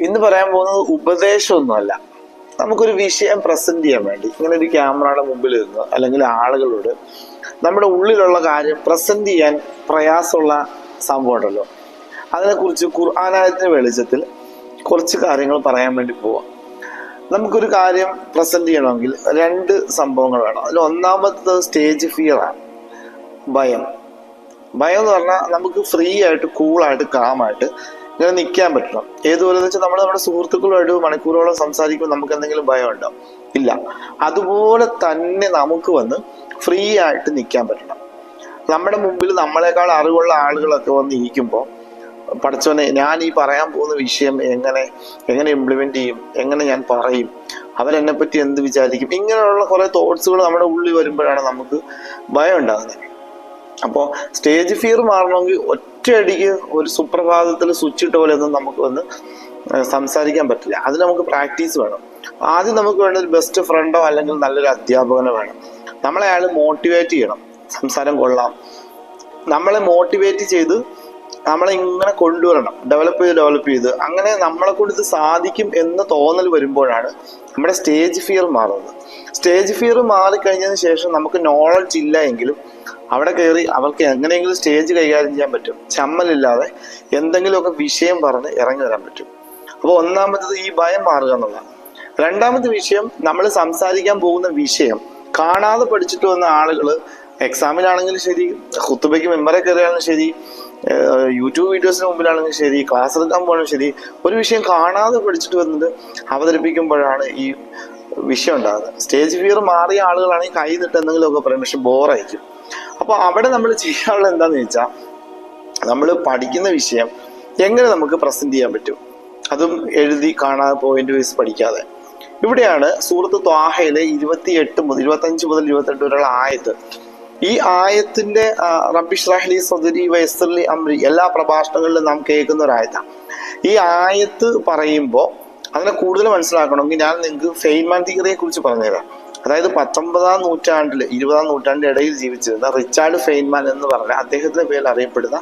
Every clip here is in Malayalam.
ഇന്ന് പറയാൻ പോകുന്നത് ഉപദേശമൊന്നുമല്ല. നമുക്കൊരു വിഷയം പ്രസന്റ് ചെയ്യാൻ വേണ്ടി ഇങ്ങനെ ഒരു ക്യാമറയുടെ മുമ്പിൽ നിന്ന് അല്ലെങ്കിൽ ആളുകളോട് നമ്മുടെ ഉള്ളിലുള്ള കാര്യം പ്രസന്റ് ചെയ്യാൻ പ്രയാസമുള്ള സംഭവം ഉണ്ടല്ലോ അതിനെക്കുറിച്ച് ഖുർആാനായത്തിന്റെ വെളിച്ചത്തിൽ കുറച്ച് കാര്യങ്ങൾ പറയാൻ വേണ്ടി പോവാം. നമുക്കൊരു കാര്യം പ്രസന്റ് ചെയ്യണമെങ്കിൽ രണ്ട് സംഭവങ്ങൾ വേണം. അതിൽ ഒന്നാമത്തത് സ്റ്റേജ് ഫിയറാണ് ഭയം. ഭയം എന്ന് പറഞ്ഞാൽ നമുക്ക് ഫ്രീ ആയിട്ട് കൂളായിട്ട് കാമായിട്ട് ഇങ്ങനെ നിൽക്കാൻ പറ്റണം. ഏതുപോലെ വെച്ചാൽ നമ്മൾ നമ്മുടെ സുഹൃത്തുക്കളുമായിട്ട് മണിക്കൂറോളം സംസാരിക്കുമ്പോൾ നമുക്ക് എന്തെങ്കിലും ഭയം ഉണ്ടോ ഇല്ല. അതുപോലെ തന്നെ നമുക്ക് വന്ന് ഫ്രീ ആയിട്ട് നിൽക്കാൻ പറ്റണം. നമ്മുടെ മുമ്പിൽ നമ്മളെക്കാൾ അറിവുള്ള ആളുകളൊക്കെ വന്ന് ഇരിക്കുമ്പോൾ പഠിച്ചവനെ ഞാൻ ഈ പറയാൻ പോകുന്ന വിഷയം എങ്ങനെ എങ്ങനെ ഇംപ്ലിമെന്റ് ചെയ്യും എങ്ങനെ ഞാൻ പറയും അവരെന്നെ പറ്റി എന്ത് വിചാരിക്കും ഇങ്ങനെയുള്ള കുറെ തോട്ട്സുകൾ നമ്മുടെ ഉള്ളിൽ വരുമ്പോഴാണ് നമുക്ക് ഭയം ഉണ്ടാകുന്നത് അപ്പോൾ സ്റ്റേജ് ഫിയർ മാറണമെങ്കിൽ ഒറ്റയടിക്ക് ഒരു സുപ്രഭാതത്തിൽ സ്വിച്ച് ഇട്ട പോലെ ഒന്നും നമുക്ക് വന്ന് സംസാരിക്കാൻ പറ്റില്ല. അതിന് നമുക്ക് പ്രാക്ടീസ് വേണം. ആദ്യം നമുക്ക് വേണ്ട ഒരു ബെസ്റ്റ് ഫ്രണ്ടോ അല്ലെങ്കിൽ നല്ലൊരു അധ്യാപകനോ വേണം. നമ്മളെ അയാൾ മോട്ടിവേറ്റ് ചെയ്യണം. സംസാരം കൊള്ളാം. നമ്മളെ മോട്ടിവേറ്റ് ചെയ്ത് നമ്മളെ ഇങ്ങനെ കൊണ്ടുവരണം. ഡെവലപ്പ് ചെയ്ത് ഡെവലപ്പ് ചെയ്ത്. അങ്ങനെ നമ്മളെ കൊണ്ട് ഇത് സാധിക്കും എന്ന് തോന്നൽ വരുമ്പോഴാണ് നമ്മുടെ സ്റ്റേജ് ഫിയർ മാറുന്നത്. സ്റ്റേജ് ഫിയർ മാറിക്കഴിഞ്ഞതിന് ശേഷം നമുക്ക് നോളജ് ഇല്ല എങ്കിലും അവിടെ കയറി അവർക്ക് എങ്ങനെയെങ്കിലും സ്റ്റേജ് കൈകാര്യം ചെയ്യാൻ പറ്റും. ചമ്മലില്ലാതെ എന്തെങ്കിലുമൊക്കെ വിഷയം പറഞ്ഞ് ഇറങ്ങി വരാൻ പറ്റും. അപ്പോൾ ഒന്നാമത്തത് ഈ ഭയം മാറുക എന്നുള്ളതാണ്. രണ്ടാമത്തെ വിഷയം നമ്മൾ സംസാരിക്കാൻ പോകുന്ന വിഷയം കാണാതെ പഠിച്ചിട്ട് വന്ന ആളുകൾ എക്സാമിനാണെങ്കിലും ശരി ഹുത്തുബയ്ക്ക് മെമ്പറെ കയറിയാലും ശരി യൂട്യൂബ് വീഡിയോസിന് മുമ്പിലാണെങ്കിലും ശരി ക്ലാസ് എടുക്കാൻ പോകണം ശരി ഒരു വിഷയം കാണാതെ പഠിച്ചിട്ട് വരുന്നത് അവതരിപ്പിക്കുമ്പോഴാണ് ഈ വിഷയം ഉണ്ടാകുന്നത്. സ്റ്റേജ് ഫിയർ മാറിയ ആളുകളാണെങ്കിൽ കൈ നിട്ട് എന്തെങ്കിലുമൊക്കെ പറയും പക്ഷെ ബോറായിരിക്കും. അപ്പോൾ അവിടെ നമ്മൾ ചെയ്യാനുള്ള എന്താന്ന് വെച്ചാൽ നമ്മൾ പഠിക്കുന്ന വിഷയം എങ്ങനെ നമുക്ക് പ്രസന്റ് ചെയ്യാൻ പറ്റും? അതും എഴുതി കാണാതെ പോയിന്റ് വൈസ് പഠിക്കാതെ. ഇവിടെയാണ് സൂറത്ത് ത്വാഹയിലെ ഇരുപത്തി എട്ട് മുതൽ ഇരുപത്തഞ്ച് മുതൽ ഇരുപത്തെട്ട് വരെയുള്ള ആയത്ത് ഈ ആയത്തിന്റെ റബ്ബിഷ്റാഹ്ലി റബ്ബി ഷ്റാഹ്ലി സദരി വയസ്സർലി അമ്രി എല്ലാ പ്രഭാഷണങ്ങളിലും നാം കേൾക്കുന്ന ഒരു ആയത്താണ്. ഈ ആയത്ത് പറയുമ്പോൾ അങ്ങനെ കൂടുതൽ മനസ്സിലാക്കണമെങ്കിൽ ഞാൻ നിങ്ങൾക്ക് തിയറിയെ കുറിച്ച് പറഞ്ഞുതരാം. അതായത് പത്തൊമ്പതാം നൂറ്റാണ്ടിൽ ഇരുപതാം നൂറ്റാണ്ടിന്റെ ഇടയിൽ ജീവിച്ചിരുന്ന റിച്ചാർഡ് ഫെയ്ൻമാൻ എന്ന് പറഞ്ഞ അദ്ദേഹത്തിന്റെ പേരിൽ അറിയപ്പെടുന്ന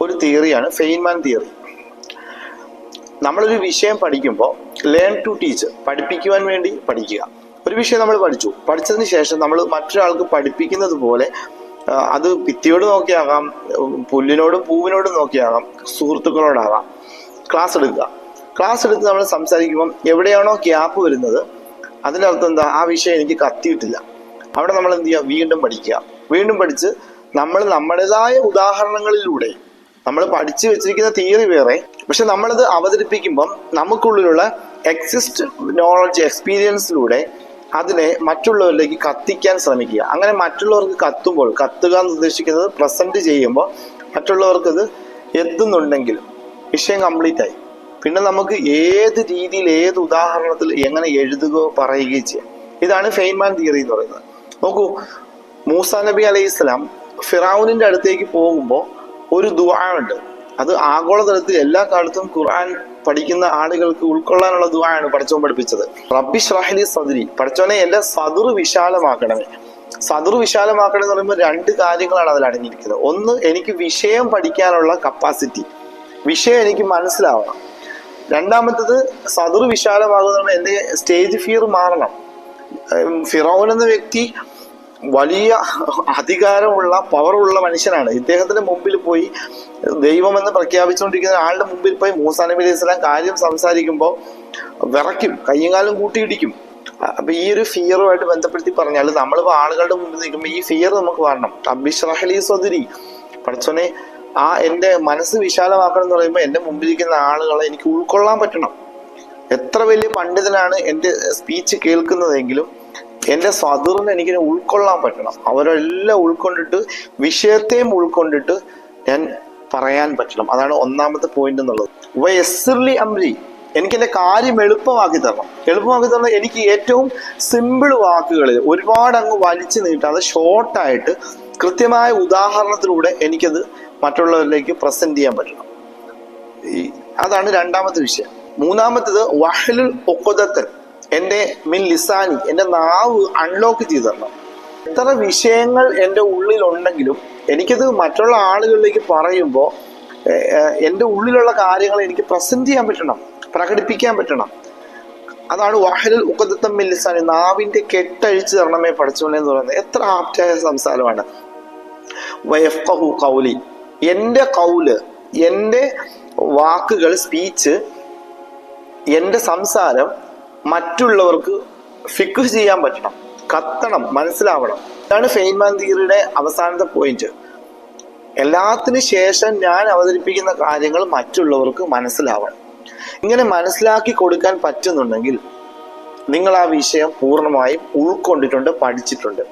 ഒരു തിയറിയാണ് ഫെയ്ൻമാൻ തിയറി. നമ്മളൊരു വിഷയം പഠിക്കുമ്പോൾ ലേൺ ടു ടീച്ച് പഠിപ്പിക്കുവാൻ വേണ്ടി പഠിക്കുക. ഒരു വിഷയം നമ്മൾ പഠിച്ചു. പഠിച്ചതിന് ശേഷം നമ്മൾ മറ്റൊരാൾക്ക് പഠിപ്പിക്കുന്നത് പോലെ അത് ഭിത്തിയോട് നോക്കിയാകാം പുല്ലിനോടും പൂവിനോടും നോക്കിയാകാം സുഹൃത്തുക്കളോടാകാം. ക്ലാസ് എടുക്കുക. ക്ലാസ് എടുത്ത് നമ്മൾ സംസാരിക്കുമ്പം എവിടെയാണോ ഗ്യാപ്പ് വരുന്നത് അതിന്റെ അർത്ഥം എന്താ? ആ വിഷയം എനിക്ക് കത്തിയിട്ടില്ല. അവിടെ നമ്മൾ എന്ത് ചെയ്യുക? വീണ്ടും പഠിക്കുക. വീണ്ടും പഠിച്ച് നമ്മൾ നമ്മുടേതായ ഉദാഹരണങ്ങളിലൂടെ നമ്മൾ പഠിച്ചു വെച്ചിരിക്കുന്ന തിയറി വേറെ പക്ഷെ നമ്മളത് അവതരിപ്പിക്കുമ്പം നമുക്കുള്ളിലുള്ള എക്സിസ്റ്റ് നോളജ് എക്സ്പീരിയൻസിലൂടെ അതിനെ മറ്റുള്ളവരിലേക്ക് കത്തിക്കാൻ ശ്രമിക്കുക. അങ്ങനെ മറ്റുള്ളവർക്ക് കത്തുമ്പോൾ കത്തുക എന്ന് ഉദ്ദേശിക്കുന്നത് പ്രസന്റ് ചെയ്യുമ്പോൾ മറ്റുള്ളവർക്ക് ഇത് എത്തുന്നുണ്ടെങ്കിലും വിഷയം കംപ്ലീറ്റ് ആയി. പിന്നെ നമുക്ക് ഏത് രീതിയിൽ ഏത് ഉദാഹരണത്തിൽ എങ്ങനെ എഴുതുകയോ പറയുകയോ ചെയ്യാം. ഇതാണ് ഫെയ്ൻമാൻ തിയറി എന്ന് പറയുന്നത്. നോക്കൂ മൂസ നബി അലൈഹി ഇസ്ലാം ഫിറാവുനിന്റെ അടുത്തേക്ക് പോകുമ്പോൾ ഒരു ദുആ ഉണ്ട്. അത് ആഗോളതലത്തിൽ എല്ലാ കാലത്തും ഖുർആൻ പഠിക്കുന്ന ആളുകൾക്ക് ഉൾക്കൊള്ളാനുള്ള ദുവാണ് പഠിച്ചോൻ പഠിപ്പിച്ചത്. റബ്ബി ഷ്രാഹ്ലി സദുരി. പഠിച്ചോനെ എന്റെ സദുർ വിശാലമാക്കണമേ. സദുർ വിശാലമാക്കണം എന്ന് പറയുമ്പോൾ രണ്ട് കാര്യങ്ങളാണ് അതിൽ അടങ്ങിയിരിക്കുന്നത്. ഒന്ന് എനിക്ക് വിഷയം പഠിക്കാനുള്ള കപ്പാസിറ്റി വിഷയം എനിക്ക് മനസ്സിലാവണം. രണ്ടാമത്തത് സദുർ വിശാലമാകുന്ന എന്റെ സ്റ്റേജ് ഫിയർ മാറണം. ഫിറോൻ എന്ന വ്യക്തി വലിയ അധികാരമുള്ള പവറുള്ള മനുഷ്യനാണ്. ഇദ്ദേഹത്തിന്റെ മുമ്പിൽ പോയി ദൈവമെന്ന് പ്രഖ്യാപിച്ചുകൊണ്ടിരിക്കുന്ന ആളുടെ മുമ്പിൽ പോയി മൂസാ നബി അലൈഹി സ്വലാം കാര്യം സംസാരിക്കുമ്പോൾ വിറയ്ക്കും കയ്യും കൂട്ടിയിടിക്കും. അപ്പൊ ഈ ഒരു ഫിയറുമായിട്ട് ബന്ധപ്പെടുത്തി പറഞ്ഞാൽ നമ്മളിപ്പോ ആളുകളുടെ മുമ്പിൽ നിൽക്കുമ്പോൾ ഈ ഫിയർ നമുക്ക് വരണം. അബിഷ്റഹലി സ്വതിരി പഠിച്ചോനെ ആ എന്റെ മനസ്സ് വിശാലമാക്കണം എന്ന് പറയുമ്പോൾ എന്റെ മുമ്പിലിരിക്കുന്ന ആളുകളെ എനിക്ക് ഉൾക്കൊള്ളാൻ പറ്റണം. എത്ര വലിയ പണ്ഡിതനാണ് എന്റെ സ്പീച്ച് കേൾക്കുന്നതെങ്കിലും എന്റെ സദറിന് എനിക്ക് ഉൾക്കൊള്ളാൻ പറ്റണം. അവരെല്ലാം ഉൾക്കൊണ്ടിട്ട് വിഷയത്തെയും ഉൾക്കൊണ്ടിട്ട് ഞാൻ പറയാൻ പറ്റണം. അതാണ് ഒന്നാമത്തെ പോയിന്റ് എന്നുള്ളത്. വയസ്സിർലി അമ്രി എനിക്ക് എന്റെ കാര്യം എളുപ്പമാക്കി തരണം. എളുപ്പമാക്കി തരണം എനിക്ക് ഏറ്റവും സിമ്പിൾ വാക്കുകളിൽ ഒരുപാട് അങ്ങ് വലിച്ചു നീട്ടാതെ ഷോർട്ടായിട്ട് കൃത്യമായ ഉദാഹരണത്തിലൂടെ എനിക്കത് മറ്റുള്ളവരിലേക്ക് പ്രസന്റ് ചെയ്യാൻ പറ്റണം. അതാണ് രണ്ടാമത്തെ വിഷയം. മൂന്നാമത്തേത് വഹലുൽ ഒക്കുതത്തൻ എന്റെ മിൻ ലിസാനി എന്റെ നാവ് അൺലോക്ക് ചെയ്തു തരണം എത്ര വിഷയങ്ങൾ എന്റെ ഉള്ളിലുണ്ടെങ്കിലും എനിക്കത് മറ്റുള്ള ആളുകളിലേക്ക് പറയുമ്പോൾ എന്റെ ഉള്ളിലുള്ള കാര്യങ്ങൾ എനിക്ക് പ്രസന്റ് ചെയ്യാൻ പറ്റണം പ്രകടിപ്പിക്കാൻ പറ്റണം. അതാണ് വാഹലിൽ ഉക്കദത്തം മില്ലിസാനി നാവിന്റെ കെട്ടഴിച്ചു തരണമേ പഠിച്ചോളെ എന്ന് പറയുന്നത്. എത്ര ആപ്റ്റായ സംസാരമാണ്. കൗലി എന്റെ കൗൽ എന്റെ വാക്കുകൾ സ്പീച്ച് എന്റെ സംസാരം മറ്റുള്ളവർക്ക് ഫിക്ക് ചെയ്യാൻ പറ്റണം കത്തണം മനസ്സിലാവണം. ഇതാണ് ഫെയിൻമാൻ തിയറിയുടെ അവസാനത്തെ പോയിന്റ് എല്ലാത്തിനു ശേഷം ഞാൻ അവതരിപ്പിക്കുന്ന കാര്യങ്ങൾ മറ്റുള്ളവർക്ക് മനസ്സിലാവണം. ഇങ്ങനെ മനസ്സിലാക്കി കൊടുക്കാൻ പറ്റുന്നുണ്ടെങ്കിൽ നിങ്ങൾ ആ വിഷയം പൂർണമായും ഉൾക്കൊണ്ടിട്ടുണ്ട് പഠിച്ചിട്ടുണ്ട്.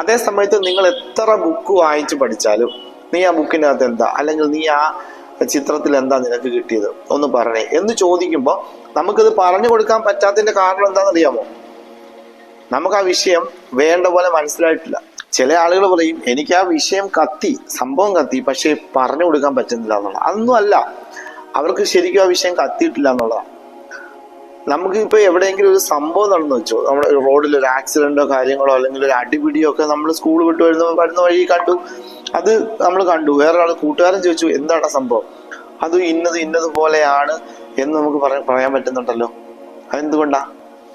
അതേ സമയത്ത് നിങ്ങൾ എത്ര ബുക്ക് വായിച്ച് പഠിച്ചാലും നീ ആ ബുക്കിനകത്ത് എന്താ? അല്ലെങ്കിൽ നീ ആ ചിത്രത്തിൽ എന്താ നിനക്ക് കിട്ടിയത്? ഒന്ന് പറഞ്ഞേ. എന്ന് ചോദിക്കുമ്പോൾ നമുക്കിത് പറഞ്ഞു കൊടുക്കാൻ പറ്റാത്തതിന്റെ കാരണം എന്താണെന്നറിയാമോ? നമുക്ക് ആ വിഷയം വേണ്ട പോലെ മനസ്സിലായിട്ടില്ല. ചില ആളുകൾ പറയും എനിക്ക് ആ വിഷയം കത്തി സംഭവം കത്തി പക്ഷേ പറഞ്ഞു കൊടുക്കാൻ പറ്റുന്നില്ല എന്നുള്ളത് അതൊന്നും അല്ല. അവർക്ക് ശരിക്കും ആ വിഷയം കത്തിയിട്ടില്ല എന്നുള്ളതാണ്. നമുക്ക് ഇപ്പൊ എവിടെയെങ്കിലും ഒരു സംഭവം നടന്നു വെച്ചോ? നമ്മുടെ റോഡിൽ ഒരു ആക്സിഡന്റോ കാര്യങ്ങളോ അല്ലെങ്കിൽ ഒരു അടിപിടിയോ ഒക്കെ നമ്മൾ സ്കൂൾ വിട്ട് വരുന്ന വരുന്ന വഴി കണ്ടു. അത് നമ്മൾ കണ്ടു. വേറെ ആൾ കൂട്ടുകാരൻ ചോദിച്ചു എന്താണ് സംഭവം? അത് ഇന്നത് ഇന്നത് പോലെയാണ് എന്ന് നമുക്ക് പറയാൻ പറ്റുന്നുണ്ടല്ലോ. അതെന്തുകൊണ്ടാ?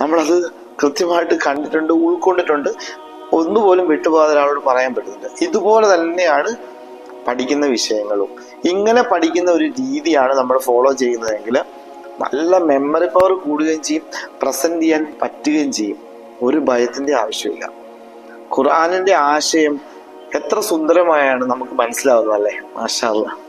നമ്മളത് കൃത്യമായിട്ട് കണ്ടിട്ടുണ്ട് ഉൾക്കൊണ്ടിട്ടുണ്ട്. ഒന്നുപോലും വിട്ടുപോകാതെ ഒരാളോട് പറയാൻ പറ്റുന്നില്ല. ഇതുപോലെ തന്നെയാണ് പഠിക്കുന്ന വിഷയങ്ങളും. ഇങ്ങനെ പഠിക്കുന്ന ഒരു രീതിയാണ് നമ്മൾ ഫോളോ ചെയ്യുന്നതെങ്കിൽ നല്ല മെമ്മറി പവർ കൂടുകയും ചെയ്യും പ്രസന്റ് ചെയ്യാൻ പറ്റുകയും ചെയ്യും. ഒരു ഭയത്തിന്റെ ആവശ്യമില്ല. ഖുർആാനിന്റെ ആശയം എത്ര സുന്ദരമായാണ് നമുക്ക് മനസ്സിലാവുന്നത് അല്ലേ? മാഷാ അല്ലാ